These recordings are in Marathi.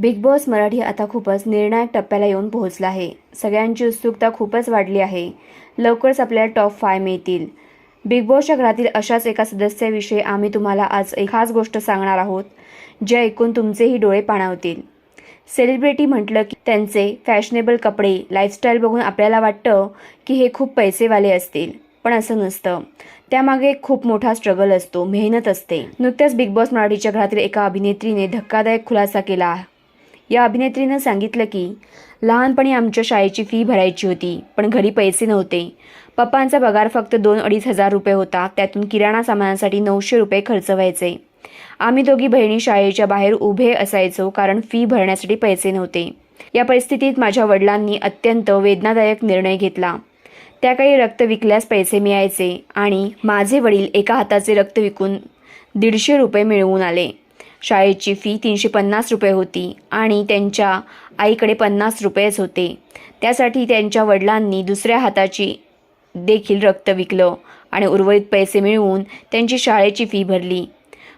बिग बॉस मराठी आता खूपच निर्णायक टप्प्याला येऊन पोहोचला आहे. सगळ्यांची उत्सुकता खूपच वाढली आहे. लवकरच आपल्याला टॉप फाय मिळतील. बिग बॉसच्या घरातील अशाच एका सदस्याविषयी आम्ही तुम्हाला आज एक खास गोष्ट सांगणार आहोत जे ऐकून तुमचेही डोळे पाणावतील. सेलिब्रिटी म्हटलं की त्यांचे फॅशनेबल कपडे लाईफस्टाईल बघून आपल्याला वाटतं की हे खूप पैसेवाले असतील. पण असं नसतं. त्यामागे खूप मोठा स्ट्रगल असतो मेहनत असते. नुकत्याच बिग बॉस मराठीच्या घरातील एका अभिनेत्रीने धक्कादायक खुलासा केला. या अभिनेत्रीनं सांगितलं की लहानपणी आमच्या शाळेची फी भरायची होती पण घरी पैसे नव्हते. पप्पांचा पगार फक्त दोन अडीच हजार रुपये होता त्यातून किराणा सामानासाठी नऊशे रुपये खर्च व्हायचे. आम्ही दोघी बहिणी शाळेच्या बाहेर उभे असायचो कारण फी भरण्यासाठी पैसे नव्हते. या परिस्थितीत माझ्या वडिलांनी अत्यंत वेदनादायक निर्णय घेतला. त्या काही रक्त विकल्यास पैसे मिळायचे आणि माझे वडील एका हाताचे रक्त विकून दीडशे रुपये मिळवून आले. शाळेची फी तीनशे पन्नास रुपये होती आणि त्यांच्या आईकडे पन्नास रुपयेच होते. त्यासाठी त्यांच्या वडिलांनी दुसऱ्या हाताची देखील रक्त विकलं आणि उर्वरित पैसे मिळवून त्यांची शाळेची फी भरली.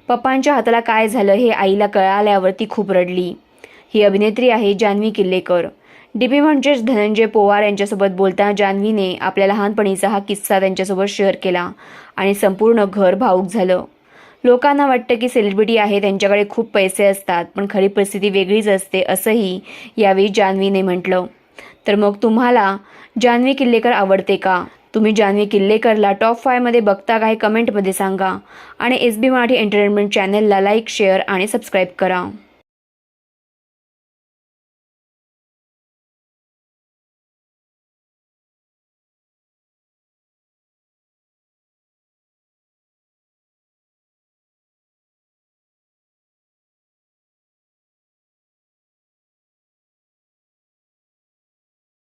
पप्पांच्या हाताला काय झालं हे आईला कळाल्यावर ती खूप रडली. ही अभिनेत्री आहे जान्हवी किल्लेकर. डीपी म्हणजेच धनंजय पोवार यांच्यासोबत बोलताना जान्हवीने आपल्या लहानपणीचा हा किस्सा त्यांच्यासोबत शेअर केला आणि संपूर्ण घर भाऊक झालं. लोकांना वाटतं की सेलिब्रिटी आहे त्यांच्याकडे खूप पैसे असतात पण खरी परिस्थिती वेगळीच असते असंही यावेळी जान्हवीने म्हटलं. तर मग तुम्हाला जान्हवी किल्लेकर आवडते का? तुम्ही जान्हवी किल्लेकरला टॉप फायमध्ये बघता का हे कमेंटमध्ये सांगा. आणि एस बी मराठी एंटरटेनमेंट चॅनलला लाईक शेअर आणि सबस्क्राईब करा.